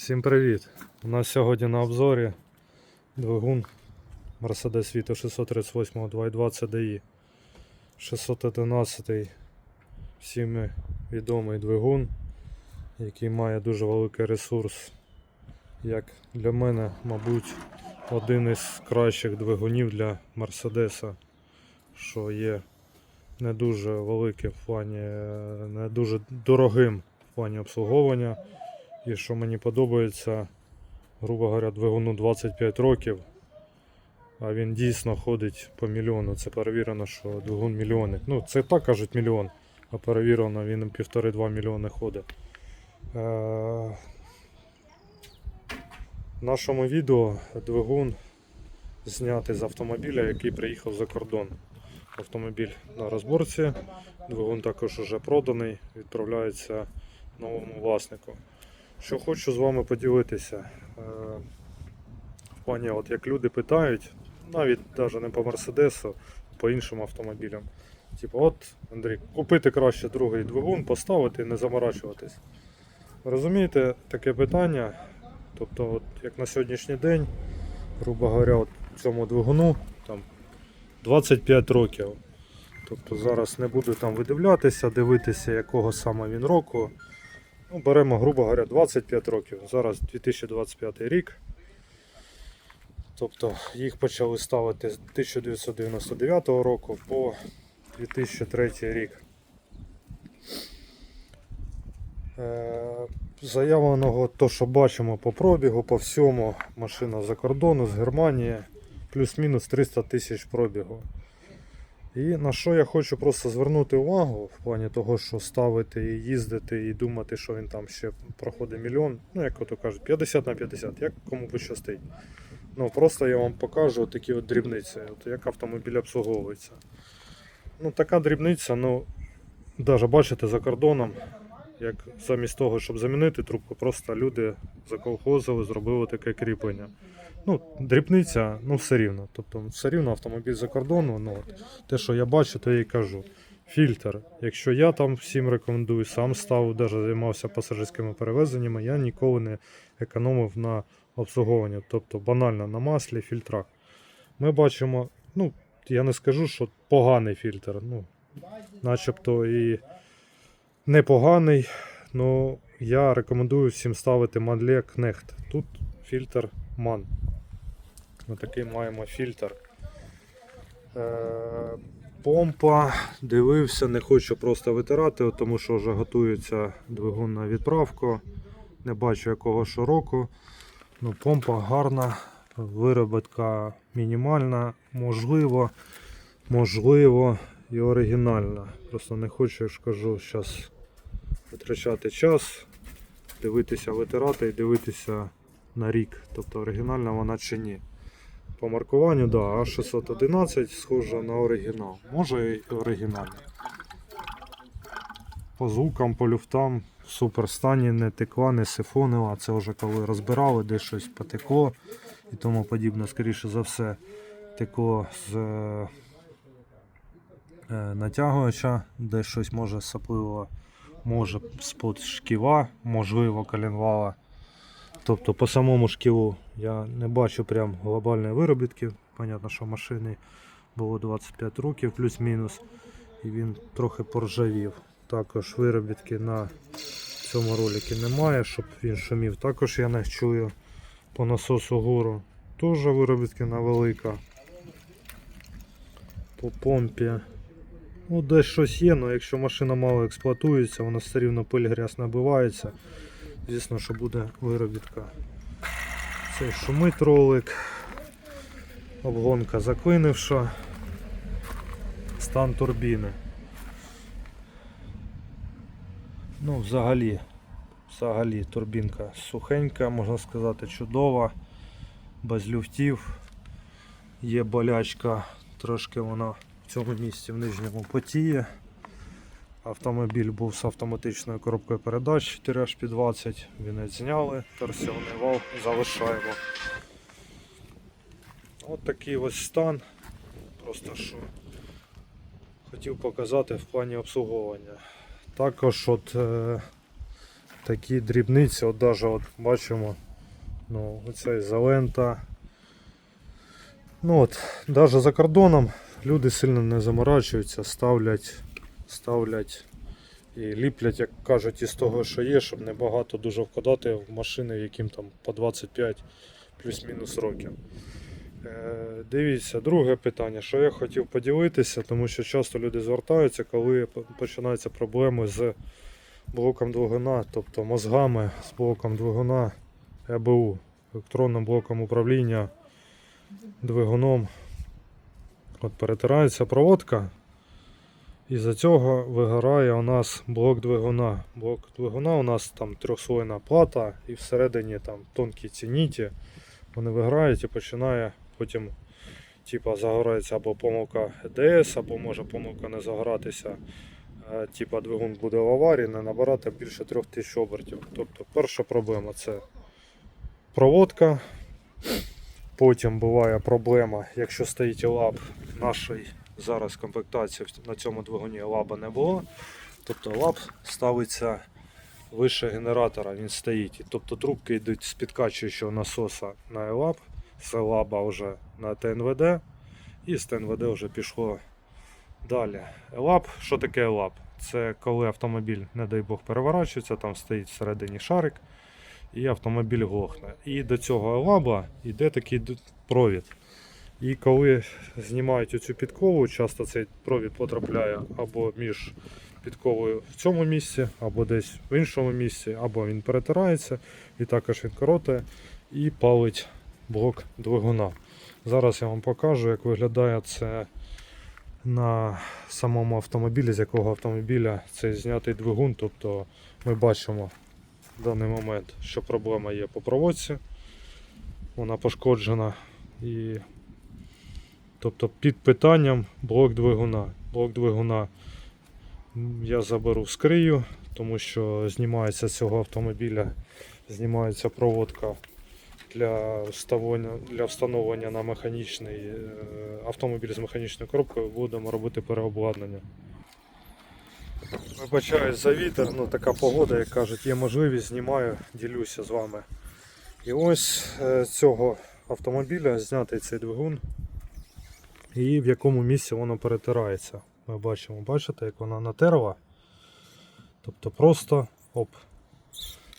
Всім привіт! У нас сьогодні на обзорі двигун Mercedes Vito 638 2.2 CDI 611 всіми відомий двигун, який має дуже великий ресурс. Як для мене, мабуть, один із кращих двигунів для Мерседеса, що є не дуже великим в плані, е, не дуже дорогим в плані обслуговування. І що мені подобається, грубо говоря, двигуну 25 років, а він дійсно ходить по мільйону. Це перевірено, що двигун мільйонник. Ну, це так кажуть мільйон, а перевірено, він півтори-два мільйони ходить. Е, В нашому відео двигун знятий з автомобіля, який приїхав за кордон. Автомобіль на розборці, двигун також вже проданий, відправляється новому власнику. Що хочу з вами поділитися. Е, В плані, от як люди питають, навіть навіть не по Мерседесу, по іншим автомобілям. Типу, от, Андрій, купити краще другий двигун, поставити і не заморачуватись. Розумієте, таке питання. Тобто, от, як на сьогоднішній день, грубо говоря, от цьому двигуну там 25 років. Тобто зараз не буду там видивлятися, дивитися, якого саме він року. Ну, беремо, грубо говоря, 25 років. Зараз 2025 рік. Тобто їх почали ставити з 1999 року по 2003 рік. Е, Заявленого, то, що бачимо по пробігу, по всьому, машина за кордону з Германії, плюс-мінус 300 тисяч пробігу. І на що я хочу просто звернути увагу в плані того, що ставити і їздити і думати, що він там ще проходить мільйон. Ну, як ото кажуть, 50 на 50, як кому пощастить. Ну просто я вам покажу такі от дрібниці, от як автомобіль обслуговується. Ну, така дрібниця, ну, навіть бачите за кордоном, як замість того, щоб замінити трубку, просто люди заколхозили, зробили таке кріплення. Ну, дрібниця, ну все рівно. Тобто все рівно автомобіль за кордону, ну от, те, що я бачу, то я і кажу. Фільтр. Якщо я там всім рекомендую, сам став, навіть займався пасажирськими перевезеннями, я ніколи не економив на обслуговуванні. Тобто банально на маслі, фільтрах. Ми бачимо, ну, я не скажу, що поганий фільтр. Ну, начебто і непоганий. Ну, я рекомендую всім ставити Манле Кнехт. Тут фільтр Ман. Ми такий маємо фільтр. Е, помпа, дивився, не хочу просто витирати, тому що вже готується двигун на відправку. Не бачу якого що року. Ну, помпа гарна, виробітка мінімальна, можливо, можливо і оригінальна. Просто не хочу, я ж кажу, зараз витрачати час, дивитися, витирати і дивитися на рік. Тобто оригінальна вона чи ні. По маркуванню, да, А611 схожа на оригінал. Може і оригінальна. По звукам, по люфтам в супер стані не текла, не сифонила. Це вже коли розбирали, десь щось потекло і тому подібне, скоріше за все, текло з натягувача, де щось може сапливо, може з-под шківа, можливо, коленвала. Тобто по самому шкілу я не бачу прям глобальної виробітки. Понятно, що машини було 25 років плюс-мінус, і він трохи поржавів. Також виробітки на цьому роликі немає, щоб він шумів. Також я не чую по насосу гору. Теж виробітки невелика. По помпі. Ну, десь щось є, але якщо машина мало експлуатується, вона все рівно пиль грязь набивається. Звісно, що буде виробітка. Цей шумить ролик. Обгонка заклинивша. Стан турбіни. Ну, взагалі, взагалі турбінка сухенька, можна сказати, чудова, без люфтів. Є болячка, трошки вона в цьому місці в нижньому потіє. Автомобіль був з автоматичною коробкою передач 4H20, вінець зняли, торсіонний вал залишаємо. От такий ось стан. Просто що хотів показати в плані обслуговування. Також от е, такі дрібниці, от даже от бачимо, ну, оця ізолента. Ну от, навіть за кордоном люди сильно не заморачуються, ставлять, ставлять і ліплять, як кажуть, із того, що є, щоб не багато дуже вкладати в машини, яким там по 25 плюс-мінус років. Е, Дивіться, друге питання, що я хотів поділитися, тому що часто люди звертаються, коли починаються проблеми з блоком двигуна, тобто мозгами з блоком двигуна ЕБУ, електронним блоком управління двигуном. От перетирається проводка, і за цього вигорає у нас блок двигуна. Блок двигуна у нас там трьохслойна плата і всередині там тонкі ці ніті. Вони виграють і починає потім типа загорається або помилка ДС, або може помилка не загоратися. е, Типа двигун буде в аварії, не набирати більше 3000 обертів. Тобто перша проблема це проводка. Потім буває проблема, якщо стоїть лаб нашої зараз комплектації на цьому двигуні лаба не було. Тобто лаб ставиться вище генератора, він стоїть. Тобто трубки йдуть з підкачуючого насоса на лаб, з лаба вже на ТНВД, і з ТНВД вже пішло далі. Лаб, що таке лаб? Це коли автомобіль, не дай Бог, переворачується, там стоїть всередині шарик, і автомобіль глохне. І до цього лаба йде такий провід. І коли знімають оцю підкову, часто цей провід потрапляє або між підковою в цьому місці, або десь в іншому місці, або він перетирається, і також він коротає і палить блок двигуна. Зараз я вам покажу, як виглядає це на самому автомобілі, з якого автомобіля цей знятий двигун. Тобто ми бачимо в даний момент, що проблема є по проводці, вона пошкоджена. І Тобто під питанням блок двигуна. Блок двигуна я заберу скрию, тому що знімається цього автомобіля, знімається проводка для встановлення, для встановлення на механічний е, автомобіль з механічною коробкою. Будемо робити переобладнання. Вибачаюсь за вітер, ну така погода, як кажуть, є можливість, знімаю, ділюся з вами. І ось е, з цього автомобіля знятий цей двигун і в якому місці воно перетирається. Ми бачимо, бачите, як вона натерла. Тобто просто оп,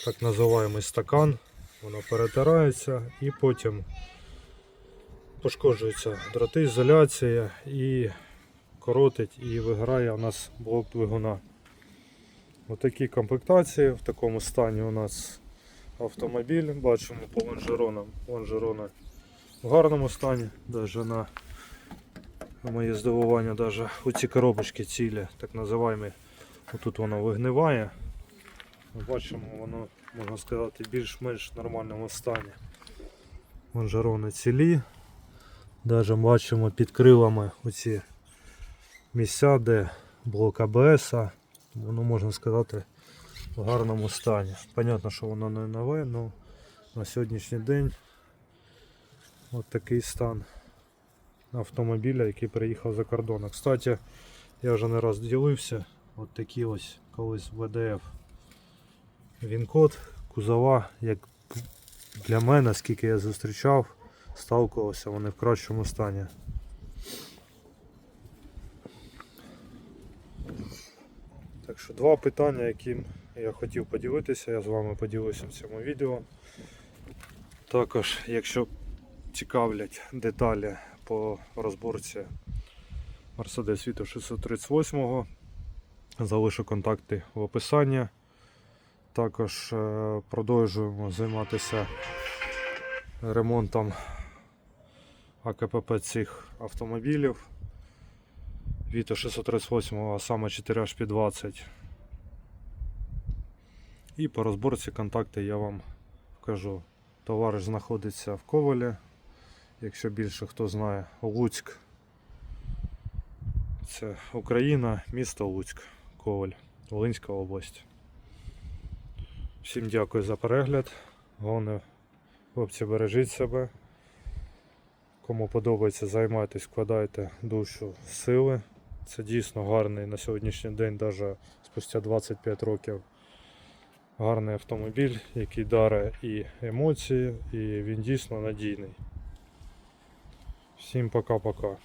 так називаємий стакан, воно перетирається і потім пошкоджуються дроти, ізоляція і коротить і виграє у нас блок двигуна. Отакі комплектації в такому стані у нас автомобіль. Бачимо по лонжеронам. Лонжерони в гарному стані, навіть на моє здивування, навіть оці коробочки цілі, так називаємо, тут воно вигниває. Бачимо, воно, можна сказати, більш-менш нормальному стані. Лонжерони цілі. Навіть бачимо під крилами оці місця, де блок АБС, воно можна сказати в гарному стані. Понятно, що воно не нове, але на сьогоднішній день от такий стан автомобіля, який приїхав за кордон. Кстати, я вже не раз ділився. От такі ось колись ВДФ він-код, кузова, як для мене, скільки я зустрічав, сталкувався, вони в кращому стані. Так що два питання, яким я хотів поділитися, я з вами поділився в цьому відео. Також, якщо цікавлять деталі по розборці Mercedes Vito 638, залишу контакти в описанні. Також е, продовжуємо займатися ремонтом АКПП цих автомобілів. Vito 638, а саме 4HP20. І по розборці контакти я вам вкажу. Товариш знаходиться в Ковалі. Якщо більше хто знає, Луцьк. Це Україна, місто Луцьк, Коваль, Волинська область. Всім дякую за перегляд. Головне, хлопці, бережіть себе. Кому подобається, займайтесь, вкладайте душу сили. Це дійсно гарний на сьогоднішній день, навіть спустя 25 років гарний автомобіль, який дарує і емоції, і він дійсно надійний. Всім пока-пока.